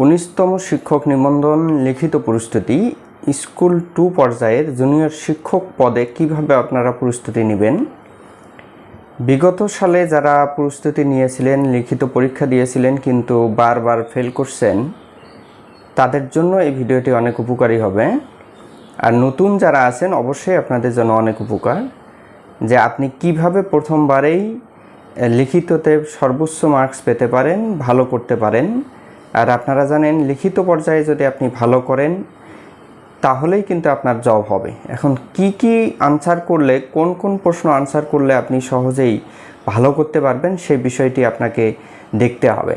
উনিশতম শিক্ষক নিবন্ধন লিখিত প্রস্তুতি স্কুল টু পর্যায়ের জুনিয়র শিক্ষক পদে কীভাবে আপনারা প্রস্তুতি নেবেন? বিগত সালে যারা প্রস্তুতি নিয়েছিলেন, লিখিত পরীক্ষা দিয়েছিলেন কিন্তু বারবার ফেল করছেন, তাদের জন্য এই ভিডিওটি অনেক উপকারী হবে। আর নতুন যারা আছেন, অবশ্যই আপনাদের জন্য অনেক উপকার। যে আপনি কীভাবে প্রথমবারেই লিখিততে সর্বোচ্চ মার্কস পেতে পারেন, ভালো করতে পারেন আর আপনারা জানেন, লিখিত পর্যায়ে যদি আপনি ভালো করেন, তাহলেই কিন্তু আপনার জব হবে। এখন কি কি আনসার করলে, কোন কোন প্রশ্ন আনসার করলে আপনি সহজেই ভালো করতে পারবেন, সেই বিষয়টি আপনাকে দেখতে হবে।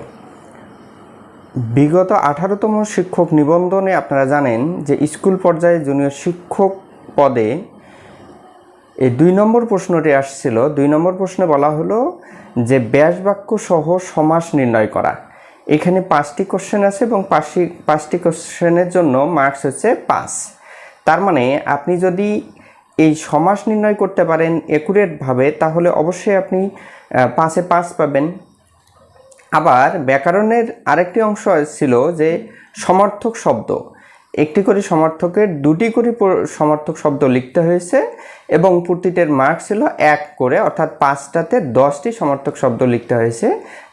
বিগত আঠারোতম শিক্ষক নিবন্ধনে আপনারা জানেন যে, স্কুল পর্যায়ে জুনিয়র শিক্ষক পদে এই দুই নম্বর প্রশ্নটি আসছিল। দুই নম্বর প্রশ্নে বলা হলো যে ব্যাস বাক্য সহ সমাস নির্ণয় করা। এখানে পাঁচটি কোশ্চেন আছে এবং পাঁচটি পাঁচটি কোশ্চেনের জন্য মার্কস হচ্ছে পাঁচ। তার মানে আপনি যদি এই সমাস নির্ণয় করতে পারেন একুরেটভাবে তাহলে অবশ্যই আপনি পাঁচে পাঁচ পাবেন। আবার ব্যাকরণের আরেকটি অংশ ছিল যে সমর্থক শব্দ। একটি করে সমর্থকের দুটি করে সমর্থক শব্দ লিখতে হয়েছে এবং প্রতিটির মার্ক ছিল এক করে, অর্থাৎ পাঁচটাতে দশটি সমর্থক শব্দ লিখতে হয়েছে,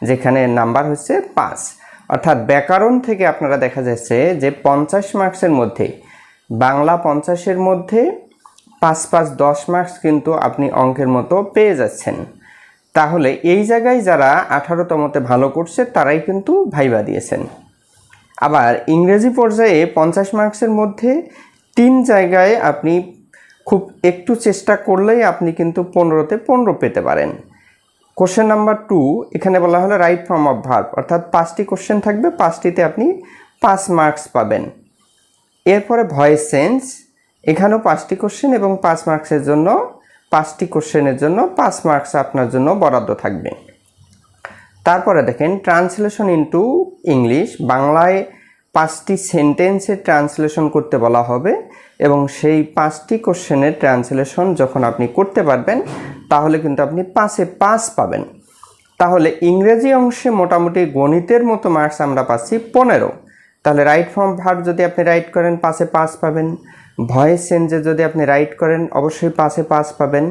যেখানে নাম্বার হচ্ছে পাঁচ। অর্থাৎ ব্যাকরণ থেকে আপনারা দেখা যাচ্ছে যে পঞ্চাশ মার্কসের মধ্যে, বাংলা পঞ্চাশের মধ্যে পাঁচ পাঁচ দশ মার্কস কিন্তু আপনি অঙ্কের মতো পেয়ে যাচ্ছেন। তাহলে এই জায়গায় যারা আঠারোতমতে ভালো করছে, তারাই কিন্তু ভাইবা দিয়েছেন। আবার ইংরেজি পর্যায়ে পঞ্চাশ মার্কসের মধ্যে তিন জায়গায় আপনি খুব একটু চেষ্টা করলেই আপনি কিন্তু পনেরোতে পনেরো পেতে পারেন। কোশ্চেন নাম্বার টু এখানে বলা হলো রাইট ফর্ম অফ ভার্ব অর্থাৎ পাঁচটি কোশ্চেন থাকবে, পাঁচটিতে আপনি পাঁচ মার্কস পাবেন। এরপরে ভয়েস সেন্স এখানেও পাঁচটি কোশ্চেন এবং পাঁচ মার্কসের জন্য, পাঁচটি কোশ্চেনের জন্য পাঁচ মার্কস আপনার জন্য বরাদ্দ থাকবে। তারপরে দেখেন ট্রান্সলেশন ইনটু ইংলিশ বাংলায় পাঁচটি সেন্টেন্সের ট্রান্সলেশন করতে বলা হবে এবং সেই পাঁচটি কোশ্চেনের ট্রান্সলেশন যখন আপনি করতে পারবেন, তাহলে কিন্তু আপনি পাঁচে পাঁচ পাবেন। তাহলে ইংরেজি অংশে মোটামুটি গণিতের মতো মার্কস আমরা পাচ্ছি পনেরো। তাহলে রাইট ফর্ম ভার্ব যদি আপনি রাইট করেন পাশে পাঁচ পাবেন। ভয়েস চেঞ্জে যদি আপনি রাইট করেন, অবশ্যই পাশে পাঁচ পাবেন।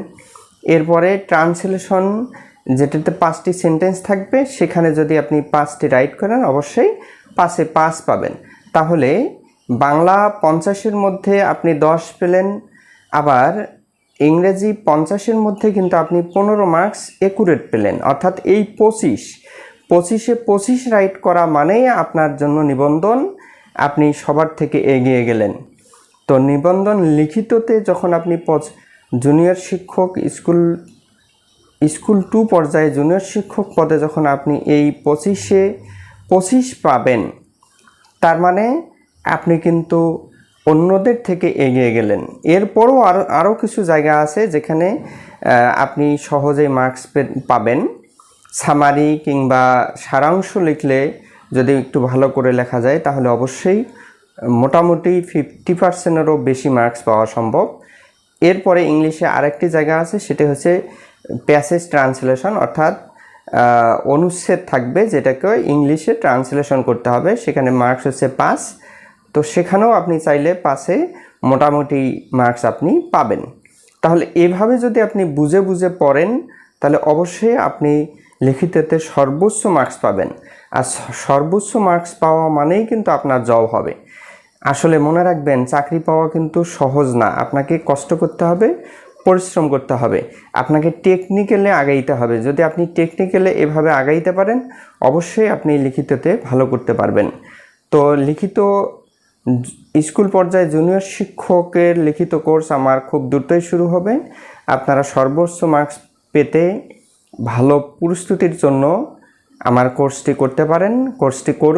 এরপরে ট্রান্সলেশন যেটাতে পাঁচটি সেন্টেন্স থাকবে, সেখানে যদি আপনি পাঁচটি রাইট করেন, অবশ্যই পাশে পাঁচ পাবেন। তাহলে বাংলা পঞ্চাশের মধ্যে আপনি দশ পেলেন, আবার ইংরেজি পঞ্চাশের মধ্যে কিন্তু আপনি পনেরো মার্কস একুরেট পেলেন, অর্থাৎ এই পঁচিশ। পঁচিশে পঁচিশ রাইট করা মানেই আপনার জন্য নিবন্ধন, আপনি সবার থেকে এগিয়ে গেলেন। তো নিবন্ধন লিখিততে যখন আপনি জুনিয়র শিক্ষক স্কুল স্কুল টু পর্যায়ে জুনিয়র শিক্ষক পদে যখন আপনি এই পঁচিশে, পঁচিশ পাবেন, তার মানে আপনি কিন্তু অন্যদের থেকে এগিয়ে গেলেন। এরপরও আরও আরও কিছু জায়গা আছে যেখানে আপনি সহজেই মার্কস পাবেন। সামারি কিংবা সারাংশ লিখলে যদি একটু ভালো করে লেখা যায়, তাহলে অবশ্যই মোটামুটি ফিফটি পার্সেন্টেরও বেশি মার্কস পাওয়া সম্ভব। এরপরে ইংলিশে আরেকটি জায়গা আছে, সেটি হচ্ছে প্যাসেজ ট্রান্সলেশন অর্থাৎ অনুচ্ছেদ থাকবে যেটাকে ইংলিশে ট্রান্সলেশন করতে হবে, সেখানে মার্কস হচ্ছে পাস। তো সেখানেও আপনি চাইলে পাসে মোটামুটি মার্কস আপনি পাবেন। তাহলে এভাবে যদি আপনি বুঝে বুঝে পড়েন, তাহলে অবশ্যই আপনি লিখিতেতে সর্বোচ্চ মার্কস পাবেন। আর সর্বোচ্চ মার্কস পাওয়া মানেই কিন্তু আপনার জব হবে। আসলে মনে রাখবেন, চাকরি পাওয়া কিন্তু সহজ না। আপনাকে কষ্ট করতে হবে পরিশ্রম করতে হবে। আপনাকে টেকনিক্যালে আগাইতে হবে। যদি আপনি টেকনিক্যালে এভাবে আগাইতে পারেন, অবশ্যই আপনি লিখিততে ভালো করতে পারবেন। তো লিখিত স্কুল পর্যায়ে জুনিয়র শিক্ষকের লিখিত কোর্স আমার খুব দ্রুতই শুরু হবে। আপনারা সর্বোচ্চ মার্কস পেতে ভালো প্রস্তুতির জন্য আমার কোর্সটি করতে পারেন। কোর্সটি করুন।